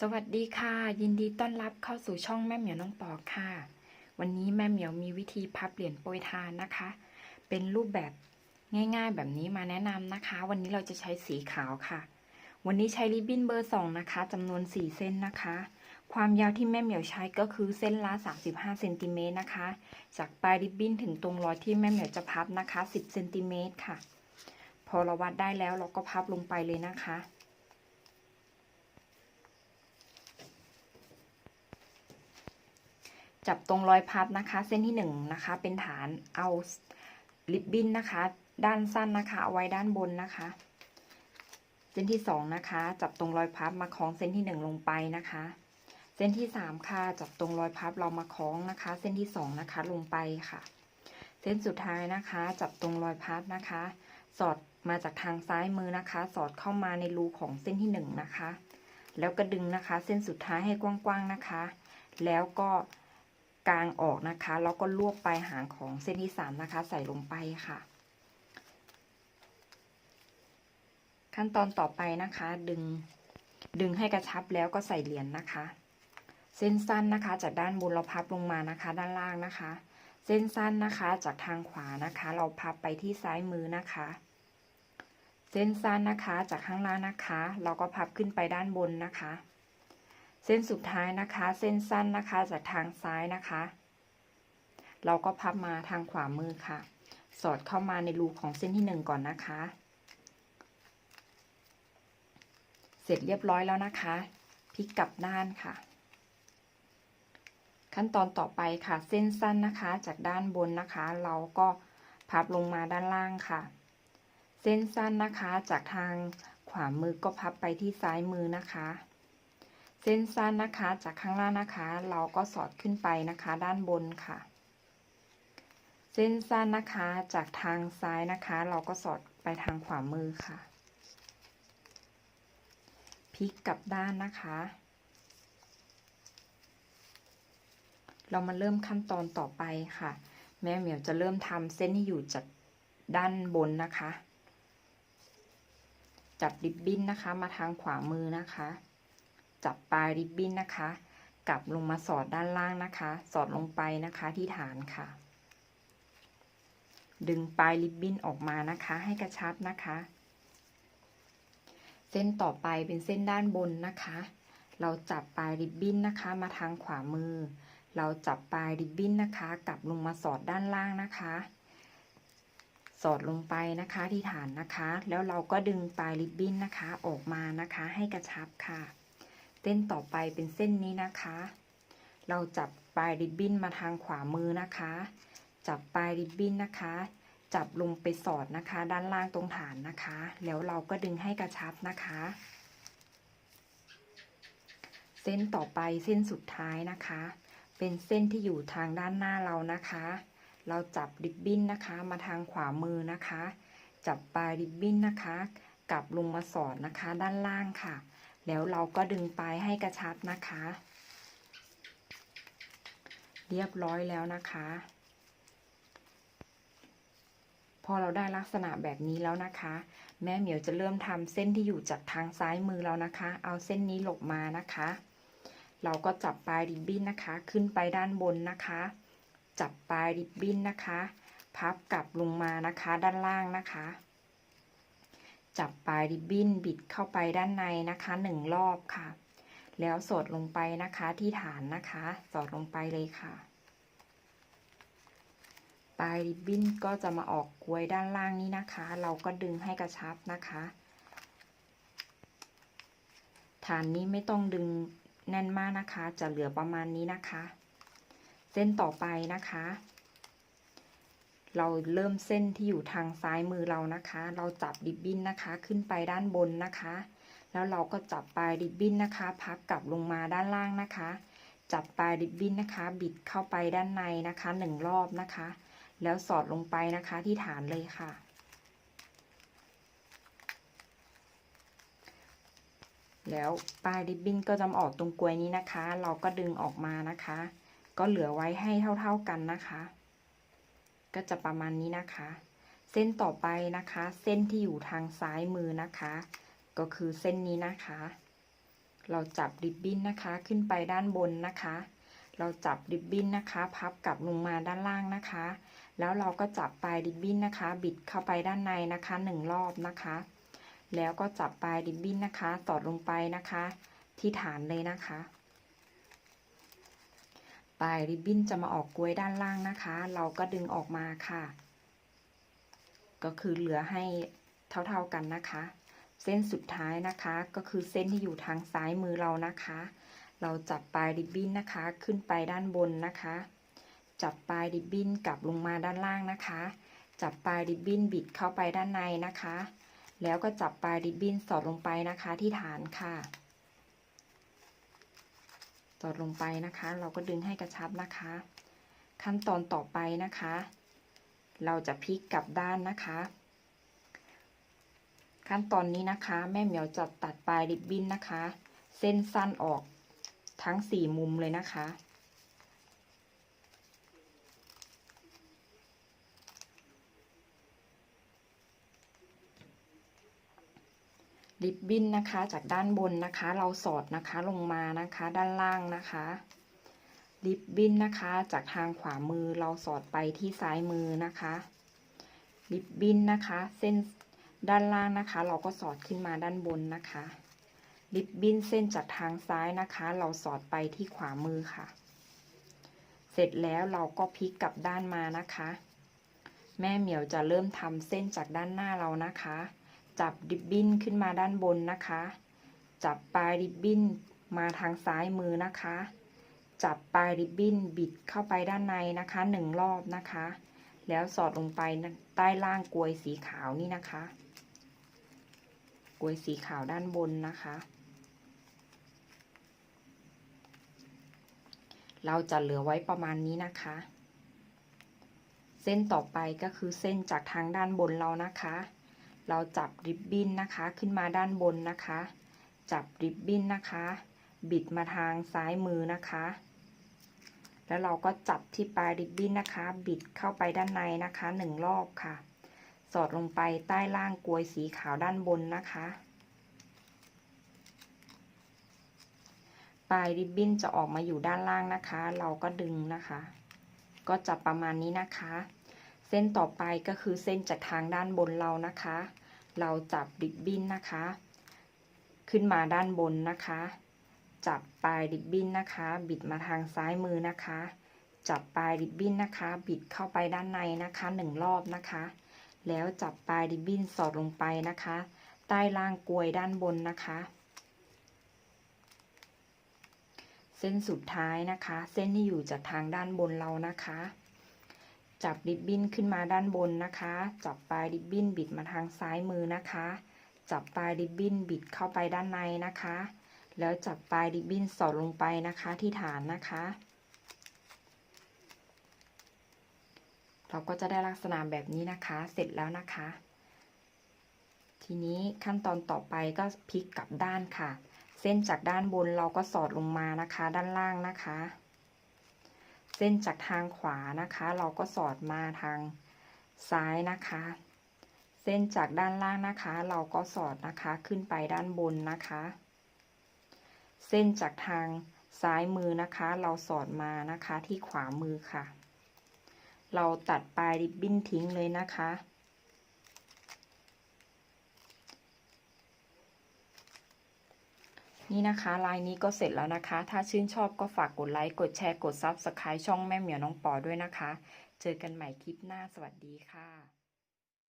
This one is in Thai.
สวัสดีค่ะ ยินดีต้อนรับเข้าสู่ช่องแม่เหมียวน้องปอกค่ะ วันนี้แม่เหมียวมีวิธีพับเหรียญโปรยทานนะคะ เป็นรูปแบบง่ายๆ แบบนี้มาแนะนำนะคะ วันนี้เราจะใช้สีขาวค่ะ วันนี้ใช้ริบบิ้นเบอร์สองนะคะจำนวน4เส้นนะคะ ความยาวที่แม่เหมียวใช้ก็คือเส้นละ35เซนติเมตรนะคะ จากปลายริบบิ้นถึงตรงรอยที่แม่เหมียวจะพับนะคะ 10เซนติเมตรค่ะ พอเราวัดได้แล้วเราก็พับลงไปเลยนะคะ จับตรงรอยพับนะคะ เส้นที่หนึ่งนะคะ เป็นฐานเอาริบบิ้นนะคะ ด้านสั้นนะคะเอาไว้ด้านบนนะคะ เส้นที่สองนะคะ จับตรงรอยพับมาคล้องเส้นที่หนึ่งลงไปนะคะ เส้นที่สามค่ะจับตรงรอยพับเรามาคล้องนะคะ เส้นที่สองนะคะลงไปค่ะ เส้นสุดท้ายนะคะ จับตรงรอยพับนะคะ สอดมาจากทางซ้ายมือนะคะ สอดเข้ามาในรูของเส้นที่หนึ่งนะคะ แล้วก็ดึงนะคะ เส้นสุดท้ายให้กว้างๆนะคะ แล้วก็ กลางออกนะคะ แล้วก็ลวกปลายหางของเส้นที่สามนะคะ ใส่ลงไปค่ะ ขั้นตอนต่อไปนะคะ ดึงดึงให้กระชับแล้วก็ใส่เหรียญนะคะ เส้นสั้นนะคะ จากด้านบนเราพับลงมานะคะ ด้านล่างนะคะ เส้นสั้นนะคะจากทางขวานะคะ เราพับไปที่ซ้ายมือนะคะ เส้นสั้นนะคะจากข้างล่างนะคะ เราก็พับขึ้นไปด้านบนนะคะ เส้นสุดท้ายนะคะ เส้นสั้นนะคะจากทางซ้ายนะคะ เราก็พับมาทางขวามือค่ะ สอดเข้ามาในรูของเส้นที่หนึ่งก่อนนะคะ เสร็จเรียบร้อยแล้วนะคะพลิกกลับด้านค่ะ ขั้นตอนต่อไปค่ะ เส้นสั้นนะคะ จากด้านบนนะคะ เราก็พับลงมาด้านล่างค่ะ เส้นสั้นนะคะจากทางขวามือก็พับไปที่ซ้ายมือนะคะ เส้นสั้นนะคะจากข้างล่างนะคะ เราก็สอดขึ้นไปนะคะ ด้านบนค่ะ เส้นสั้นนะคะจากทางซ้ายนะคะ เราก็สอดไปทางขวามือค่ะพลิกกลับด้านนะคะ เรามาเริ่มขั้นตอนต่อไปค่ะ แม่เหมียวจะเริ่มทำเส้นที่อยู่จากด้านบนนะคะ จับริบบิ้นนะคะมาทางขวามือนะคะ จับปลายริบบิ้นนะคะ กลับลงมาสอดด้านล่างนะคะ สอดลงไปนะคะที่ฐานค่ะ ดึงปลายริบบิ้นออกมานะคะ ให้กระชับนะคะ เส้นต่อไปเป็นเส้นด้านบนนะคะ เราจับปลายริบบิ้นนะคะ มาทางขวามือ เราจับปลายริบบิ้นนะคะ กลับลงมาสอดด้านล่างนะคะสอดลงไปนะคะที่ฐานนะคะ แล้วเราก็ดึงปลายริบบิ้นนะคะออกมานะคะให้กระชับค่ะ เส้นต่อไปเป็นเส้นนี้นะคะ เราจับปลายริบบิ้นมาทางขวามือนะคะ จับปลายริบบิ้นนะคะ จับลงไปสอดนะคะ ด้านล่างตรงฐานนะคะ แล้วเราก็ดึงให้กระชับนะคะ เส้นต่อไปเส้นสุดท้ายนะคะ เป็นเส้นที่อยู่ทางด้านหน้าเรานะคะ เราจับริบบิ้นนะคะมาทางขวามือนะคะ จับปลายริบบิ้นนะคะ กลับลงมาสอดนะคะ ด้านล่างค่ะ แล้วเราก็ดึงปลายให้กระชับนะคะ เรียบร้อยแล้วนะคะ พอเราได้ลักษณะแบบนี้แล้วนะคะ แม่เหมียวจะเริ่มทำเส้นที่อยู่จากทางซ้ายมือแล้วนะคะ เอาเส้นนี้หลบมานะคะ เราก็จับปลายริบบิ้นนะคะ ขึ้นไปด้านบนนะคะ จับปลายริบบิ้นนะคะ พับกลับลงมานะคะด้านล่างนะคะ จับปลายริบบิ้นบิดเข้าไปด้านในนะคะหนึ่งรอบค่ะ แล้วสอดลงไปนะคะที่ฐานนะคะ สอดลงไปเลยค่ะ ปลายริบบิ้นก็จะมาออกกลวยด้านล่างนี้นะคะ เราก็ดึงให้กระชับนะคะ ฐานนี้ไม่ต้องดึงแน่นมากนะคะ จะเหลือประมาณนี้นะคะ เส้นต่อไปนะคะ เราเริ่มเส้นที่อยู่ทางซ้ายมือเรานะคะ เราจับริบบิ้นนะคะ ขึ้นไปด้านบนนะคะ แล้วเราก็จับปลายริบบิ้นนะคะ พับกลับลงมาด้านล่างนะคะ จับปลายริบบิ้นนะคะ บิดเข้าไปด้านในนะคะหนึ่งรอบนะคะ แล้วสอดลงไปนะคะที่ฐานเลยค่ะ แล้วปลายริบบิ้นก็จะออกตรงกลวยนี้นะคะ เราก็ดึงออกมานะคะ ก็เหลือไว้ให้เท่า ๆกันนะคะ ก็จะประมาณนี้นะคะ เส้นต่อไปนะคะ เส้นที่อยู่ทางซ้ายมือนะคะ ก็คือเส้นนี้นะคะ เราจับริบบิ้นนะคะขึ้นไปด้านบนนะคะ เราจับริบบิ้นนะคะ พับกลับลงมาด้านล่างนะคะ แล้วเราก็จับปลายริบบิ้นนะคะ บิดเข้าไปด้านในนะคะหนึ่งรอบนะคะ แล้วก็จับปลายริบบิ้นนะคะ สอดลงไปนะคะ ที่ฐานเลยนะคะ ปลายริบบิ้นจะมาออกกล้วยด้านล่างนะคะ เราก็ดึงออกมาค่ะ ก็คือเหลือให้เท่าๆกันนะคะ เส้นสุดท้ายนะคะก็คือเส้นที่อยู่ทางซ้ายมือเรานะคะ เราจับปลายริบบิ้นนะคะ ขึ้นไปด้านบนนะคะ จับปลายริบบิ้นกลับลงมาด้านล่างนะคะ จับปลายริบบิ้นบิดเข้าไปด้านในนะคะ แล้วก็จับปลายริบบิ้นสอดลงไปนะคะที่ฐานค่ะ สอดลงไปนะคะ เราก็ดึงให้กระชับนะคะ ขั้นตอนต่อไปนะคะ เราจะพลิกกลับด้านนะคะ ขั้นตอนนี้นะคะ แม่เหมียวจะตัดปลายริบบิ้นนะคะ เส้นสั้นออกทั้งสี่มุมเลยนะคะ ริบบิ้นนะคะ จากด้านบนนะคะ เราสอดนะคะลงมานะคะ ด้านล่างนะคะริบบิ้นนะคะ จากทางขวามือเราสอดไปที่ซ้ายมือนะคะริบบิ้นนะคะ เส้นด้านล่างนะคะ เราก็สอดขึ้นมาด้านบนนะคะริบบิ้นเส้นจากทางซ้ายนะคะ เราสอดไปที่ขวามือค่ะ เสร็จแล้วเราก็พลิกกลับด้านมานะคะ แม่เหมียวจะเริ่มทำเส้นจากด้านหน้าเรานะคะ จับริบบิ้นขึ้นมาด้านบนนะคะ จับปลายริบบิ้นมาทางซ้ายมือนะคะ จับปลายริบบิ้นบิดเข้าไปด้านในนะคะหนึ่งรอบนะคะ แล้วสอดลงไปใต้ล่างกลวยสีขาวนี่นะคะ กลวยสีขาวด้านบนนะคะ เราจะเหลือไว้ประมาณนี้นะคะ เส้นต่อไปก็คือเส้นจากทางด้านบนเรานะคะ เราจับริบบิ้นนะคะขึ้นมาด้านบนนะคะ จับริบบิ้นนะคะ บิดมาทางซ้ายมือนะคะ แล้วเราก็จับที่ปลายริบบิ้นนะคะ บิดเข้าไปด้านในนะคะหนึ่งรอบค่ะ สอดลงไปใต้ล่างกลวยสีขาวด้านบนนะคะ ปลายริบบิ้นจะออกมาอยู่ด้านล่างนะคะ เราก็ดึงนะคะ ก็จะประมาณนี้นะคะ ส้นต่อไปก็คือเส้นจากทางด้านบนเรานะคะ เราจับริบบิ้นนะคะ ขึ้นมาด้านบนนะคะ จับปลายริบบิ้นนะคะ บิดมาทางซ้ายมือนะคะ จับปลายริบบิ้นนะคะ บิดเข้าไปด้านในนะคะหนึ่งรอบนะคะ แล้วจับปลายริบบิ้นสอดลงไปนะคะ ใต้ล่างกลวยด้านบนนะคะ เส้นสุดท้ายนะคะ เส้นที่อยู่จากทางด้านบนเรานะคะ จับริบบิ้นขึ้นมาด้านบนนะคะ จับปลายริบบิ้นบิดมาทางซ้ายมือนะคะ จับปลายริบบิ้นบิดเข้าไปด้านในนะคะ แล้วจับปลายริบบิ้นสอดลงไปนะคะที่ฐานนะคะ เราก็จะได้ลักษณะแบบนี้นะคะ เสร็จแล้วนะคะ ทีนี้ขั้นตอนต่อไปก็พลิกกลับด้านค่ะ เส้นจากด้านบนเราก็สอดลงมานะคะ ด้านล่างนะคะ เส้นจากทางขวานะคะ เราก็สอดมาทางซ้ายนะคะ เส้นจากด้านล่างนะคะ เราก็สอดนะคะขึ้นไปด้านบนนะคะ เส้นจากทางซ้ายมือนะคะ เราสอดมานะคะที่ขวามือค่ะ เราตัดปลายริบบิ้นทิ้งเลยนะคะ นี่นะคะลายนี้ก็เสร็จแล้วนะคะ ถ้าชื่นชอบก็ฝากกดไลค์กดแชร์กดซับสไครต์ช่องแม่เหมียวน้องปอด้วยนะคะ เจอกันใหม่คลิปหน้าสวัสดีค่ะ